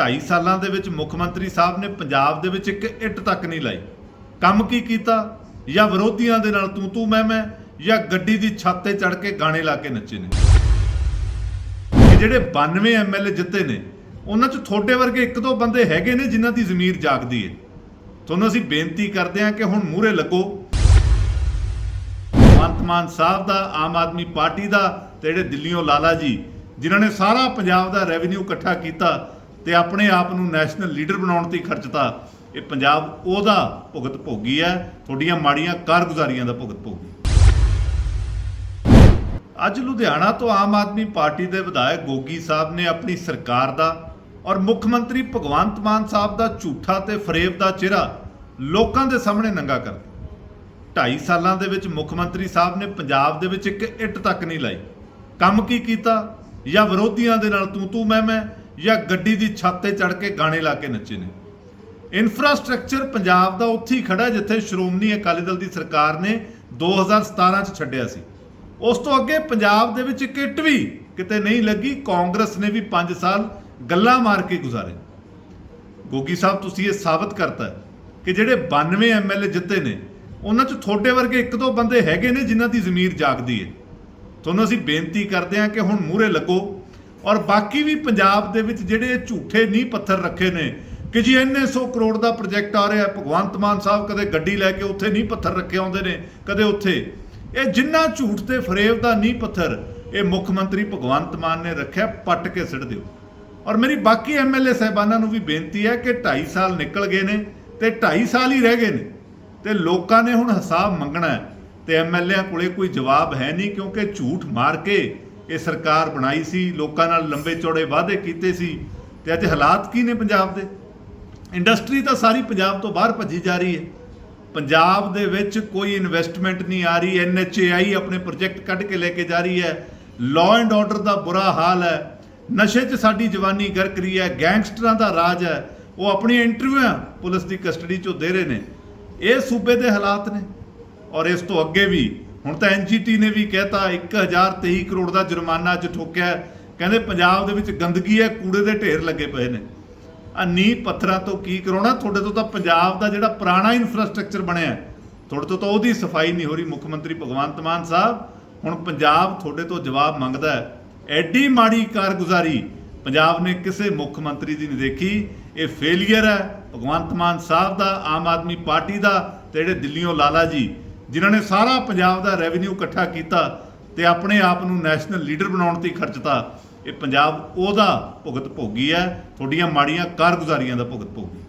2.5 ਸਾਲਾਂ ਦੇ ਵਿੱਚ ਮੁੱਖ ਮੰਤਰੀ ਸਾਹਿਬ ਨੇ ਪੰਜਾਬ ਦੇ ਵਿੱਚ ਇੱਕ ਇੱਟ ਤੱਕ ਨਹੀਂ ਲਾਈ। ਕੰਮ ਕੀ ਕੀਤਾ? ਜਾਂ ਵਿਰੋਧੀਆਂ ਦੇ ਨਾਲ ਤੂੰ ਤੂੰ ਮੈਂ ਮੈਂ, ਜਾਂ ਗੱਡੀ ਦੀ ਛੱਤ ਤੇ ਚੜ ਕੇ ਗਾਣੇ ਲਾ ਕੇ ਨੱਚੇ ਨੇ? ਇਹ ਜਿਹੜੇ 92 ਐਮਐਲਏ ਜਿੱਤੇ ਨੇ, ਉਹਨਾਂ ਚ ਤੁਹਾਡੇ ਵਰਗੇ ਇੱਕ ਦੋ ਬੰਦੇ ਹੈਗੇ ਨੇ ਜਿਨ੍ਹਾਂ ਦੀ ਜ਼ਮੀਰ ਜਾਗਦੀ ਹੈ ਤੁਹਾਨੂੰ ਅਸੀਂ ਬੇਨਤੀ ਕਰਦੇ ਹਾਂ ਕਿ ਹੁਣ ਮੂਹਰੇ ਲੱਗੋ। ਭਗਵੰਤ ਮਾਨ ਸਾਹਿਬ ਦਾ, ਆਮ ਆਦਮੀ ਪਾਰਟੀ ਦਾ ਤੇ ਜਿਹੜੇ ਦਿੱਲੀੋਂ ਲਾਲਾ ਜੀ, ਜਿਨ੍ਹਾਂ ਨੇ ਸਾਰਾ ਪੰਜਾਬ ਦਾ ਰੈਵਨਿਊ ਇਕੱਠਾ ਕੀਤਾ ਤੇ ਆਪਣੇ ਆਪ ਨੂੰ ਨੈਸ਼ਨਲ ਲੀਡਰ ਬਣਾਉਣ ਤੇ ਖਰਚਤਾ ਇਹ ਪੰਜਾਬ ਉਹਦਾ ਭੁਗਤ ਭੋਗੀ ਹੈ, ਤੁਹਾਡੀਆਂ ਮਾੜੀਆਂ ਕਾਰਗੁਜ਼ਾਰੀਆਂ ਦਾ ਭੁਗਤ ਭੋਗੀ। ਅੱਜ ਲੁਧਿਆਣਾ ਤੋਂ ਆਮ ਆਦਮੀ ਪਾਰਟੀ ਦੇ ਵਿਧਾਇਕ ਗੋਗੀ ਸਾਹਿਬ ਨੇ ਆਪਣੀ ਸਰਕਾਰ ਦਾ ਔਰ ਮੁੱਖ ਮੰਤਰੀ ਭਗਵੰਤ ਮਾਨ ਸਾਹਿਬ ਦਾ ਝੂਠਾ ਤੇ ਫਰੇਬ ਦਾ ਚਿਹਰਾ ਲੋਕਾਂ ਦੇ ਸਾਹਮਣੇ ਨੰਗਾ ਕਰ ਦਿੱਤਾ। 2.5 ਸਾਲਾਂ ਦੇ ਵਿੱਚ ਮੁੱਖ ਮੰਤਰੀ ਸਾਹਿਬ ਨੇ ਪੰਜਾਬ ਦੇ ਵਿੱਚ ਇੱਕ ਇੱਟ ਤੱਕ ਨਹੀਂ ਲਾਈ। ਕੰਮ ਕੀ ਕੀਤਾ ਜਾਂ ਵਿਰੋਧੀਆਂ ਦੇ ਨਾਲ ਤੂੰ ਤੂੰ ਮੈਂ ਮੈਂ ਜਾਂ ਗੱਡੀ ਦੀ ਛੱਤ ਤੇ ਚੜ ਕੇ ਗਾਣੇ ਲਾ ਕੇ ਨੱਚੇ ਨੇ। ਇਨਫਰਾਸਟ੍ਰਕਚਰ ਪੰਜਾਬ ਦਾ ਉੱਥੇ ਹੀ ਖੜਾ ਜਿੱਥੇ ਸ਼੍ਰੋਮਣੀ ਅਕਾਲੀ ਦਲ ਦੀ ਸਰਕਾਰ ਨੇ 2017 ਚ ਛੱਡਿਆ ਸੀ। ਉਸ ਤੋਂ ਅੱਗੇ ਪੰਜਾਬ ਦੇ ਵਿੱਚ ਕਿੱਟ ਵੀ ਕਿਤੇ ਨਹੀਂ ਲੱਗੀ, ਕਾਂਗਰਸ ਨੇ ਵੀ 5 ਸਾਲ ਗੱਲਾਂ ਮਾਰ ਕੇ ਗੁਜ਼ਾਰੇ। ਗੋਗੀ ਸਾਹਿਬ, ਤੁਸੀਂ ਇਹ ਸਾਬਤ ਕਰਤਾ ਕਿ ਜਿਹੜੇ 92 ਐਮਐਲਏ ਜਿੱਤੇ ਨੇ, ਉਹਨਾਂ ਚ ਤੁਹਾਡੇ ਵਰਗੇ ਇੱਕ ਦੋ ਬੰਦੇ ਹੈਗੇ ਨੇ ਜਿਨ੍ਹਾਂ ਦੀ ਜ਼ਮੀਰ ਜਾਗਦੀ ਹੈ। ਤੁਹਾਨੂੰ ਅਸੀਂ ਬੇਨਤੀ ਕਰਦੇ ਹਾਂ ਕਿ ਹੁਣ ਮੂਹਰੇ ਲੱਗੋ ਔਰ ਬਾਕੀ ਵੀ ਪੰਜਾਬ ਦੇ ਵਿੱਚ ਜਿਹੜੇ ਇਹ ਝੂਠੇ ਨੀਂਹ ਪੱਥਰ ਰੱਖੇ ਨੇ ਕਿ ਜੀ ਇੰਨੇ 100 ਕਰੋੜ ਦਾ ਪ੍ਰੋਜੈਕਟ ਆ ਰਿਹਾ ਭਗਵੰਤ ਮਾਨ ਸਾਹਿਬ ਕਦੇ ਗੱਡੀ ਲੈ ਕੇ ਉੱਥੇ ਨੀਂਹ ਪੱਥਰ ਰੱਖੇ ਆਉਂਦੇ ਨੇ, ਕਦੇ ਉੱਥੇ। ਇਹ ਜਿੰਨਾ ਝੂਠ ਤੇ ਫਰੇਬ ਦਾ ਨੀਂਹ ਪੱਥਰ ਇਹ ਮੁੱਖ ਮੰਤਰੀ ਭਗਵੰਤ ਮਾਨ ਨੇ ਰੱਖਿਆ, ਪੱਟ ਕੇ ਸਿੱਟ ਦਿਓ। ਔਰ ਮੇਰੀ ਬਾਕੀ ਐਮਐਲਏ ਸਹਿਬਾਨਾਂ ਨੂੰ ਵੀ ਬੇਨਤੀ ਹੈ ਕਿ 2.5 ਸਾਲ ਨਿਕਲ ਗਏ ਨੇ ਤੇ 2.5 ਸਾਲ ਹੀ ਰਹਿ ਗਏ ਨੇ ਤੇ ਲੋਕਾਂ ਨੇ ਹੁਣ ਹਿਸਾਬ ਮੰਗਣਾ ਹੈ ਤੇ ਐਮਐਲਏਆਂ ਕੋਲੇ ਕੋਈ ਜਵਾਬ ਹੈ ਨਹੀਂ ਕਿਉਂਕਿ ਝੂਠ ਮਾਰ ਕੇ ਇਹ ਸਰਕਾਰ ਬਣਾਈ ਸੀ, ਲੋਕਾਂ ਨਾਲ ਲੰਬੇ ਚੌੜੇ ਵਾਅਦੇ ਕੀਤੇ ਸੀ ਤੇ ਅੱਜ ਹਾਲਾਤ ਕੀ ਨੇ ਪੰਜਾਬ ਦੇ? ਇੰਡਸਟਰੀ ਤਾਂ ਸਾਰੀ ਪੰਜਾਬ ਤੋਂ ਬਾਹਰ ਭੱਜੀ ਜਾ ਰਹੀ ਹੈ। ਪੰਜਾਬ ਦੇ ਵਿੱਚ ਕੋਈ ਇਨਵੈਸਟਮੈਂਟ ਨਹੀਂ ਆ ਰਹੀ ਐਨਐਚਏਆਈ ਆਪਣੇ ਪ੍ਰੋਜੈਕਟ ਕੱਢ ਕੇ ਲੈ ਕੇ ਜਾ ਰਹੀ ਹੈ। ਲਾਅ ਐਂਡ ਆਰਡਰ ਦਾ ਬੁਰਾ ਹਾਲ ਹੈ। ਨਸ਼ੇ 'ਚ ਸਾਡੀ ਜਵਾਨੀ ਗਰਕ ਰਹੀ ਹੈ, ਗੈਂਗਸਟਰਾਂ ਦਾ ਰਾਜ ਹੈ। ਉਹ ਆਪਣੀਆਂ ਇੰਟਰਵਿਊਆਂ ਪੁਲਿਸ ਦੀ ਕਸਟਡੀ 'ਚੋਂ ਦੇ ਰਹੇ ਨੇ। ਇਹ ਸੂਬੇ ਦੇ ਹਾਲਾਤ ਨੇ ਔਰ ਇਸ ਤੋਂ ਅੱਗੇ ਵੀ ਹੁਣ ਤਾਂ ਐਨਜੀਟੀ ਨੇ ਵੀ ਕਹਿਤਾ 1023 ਕਰੋੜ ਦਾ ਜੁਰਮਾਨਾ ਅੱਜ ਠੋਕਿਆ ਕਹਿੰਦੇ ਪੰਜਾਬ ਦੇ ਵਿੱਚ ਗੰਦਗੀ ਹੈ, ਕੂੜੇ ਦੇ ਢੇਰ ਲੱਗੇ ਪਏ ਨੇ। ਆ ਨੀਂਹ ਪੱਥਰਾਂ ਤੋਂ ਕੀ ਕਰਾਉਣਾ? ਤੁਹਾਡੇ ਤੋਂ ਤਾਂ ਪੰਜਾਬ ਦਾ ਜਿਹੜਾ ਪੁਰਾਣਾ ਇਨਫਰਾਸਟ੍ਰਕਚਰ ਬਣਿਆ ਤੁਹਾਡੇ ਤੋਂ ਤਾਂ ਉਹਦੀ ਸਫ਼ਾਈ ਨਹੀਂ ਹੋ ਰਹੀ, ਮੁੱਖ ਮੰਤਰੀ ਭਗਵੰਤ ਮਾਨ ਸਾਹਿਬ। ਹੁਣ ਪੰਜਾਬ ਤੁਹਾਡੇ ਤੋਂ ਜਵਾਬ ਮੰਗਦਾ ਹੈ। ਐਡੀ ਮਾੜੀ ਕਾਰਗੁਜ਼ਾਰੀ ਪੰਜਾਬ ਨੇ ਕਿਸੇ ਮੁੱਖ ਮੰਤਰੀ ਦੀ ਨਹੀਂ ਦੇਖੀ। ਇਹ ਫੇਲਿਅਰ ਹੈ, ਭਗਵੰਤ ਮਾਨ ਸਾਹਿਬ ਦਾ, ਆਮ ਆਦਮੀ ਪਾਰਟੀ ਦਾ ਤੇ ਜਿਹੜੇ ਦਿੱਲੀੋਂ ਲਾਲਾ ਜੀ ਜਿਨ੍ਹਾਂ ਨੇ ਸਾਰਾ ਪੰਜਾਬ ਦਾ ਰੈਵਨਿਊ ਇਕੱਠਾ ਕੀਤਾ ਤੇ ਆਪਣੇ ਆਪ ਨੂੰ ਨੈਸ਼ਨਲ ਲੀਡਰ ਬਣਾਉਣ ਤੇ ਖਰਚਤਾ ਇਹ ਪੰਜਾਬ ਉਹਦਾ ਭੁਗਤ ਭੋਗੀ ਹੈ, ਤੁਹਾਡੀਆਂ ਮਾੜੀਆਂ ਕਾਰਗੁਜ਼ਾਰੀਆਂ ਦਾ ਭੁਗਤ ਭੋਗੀ।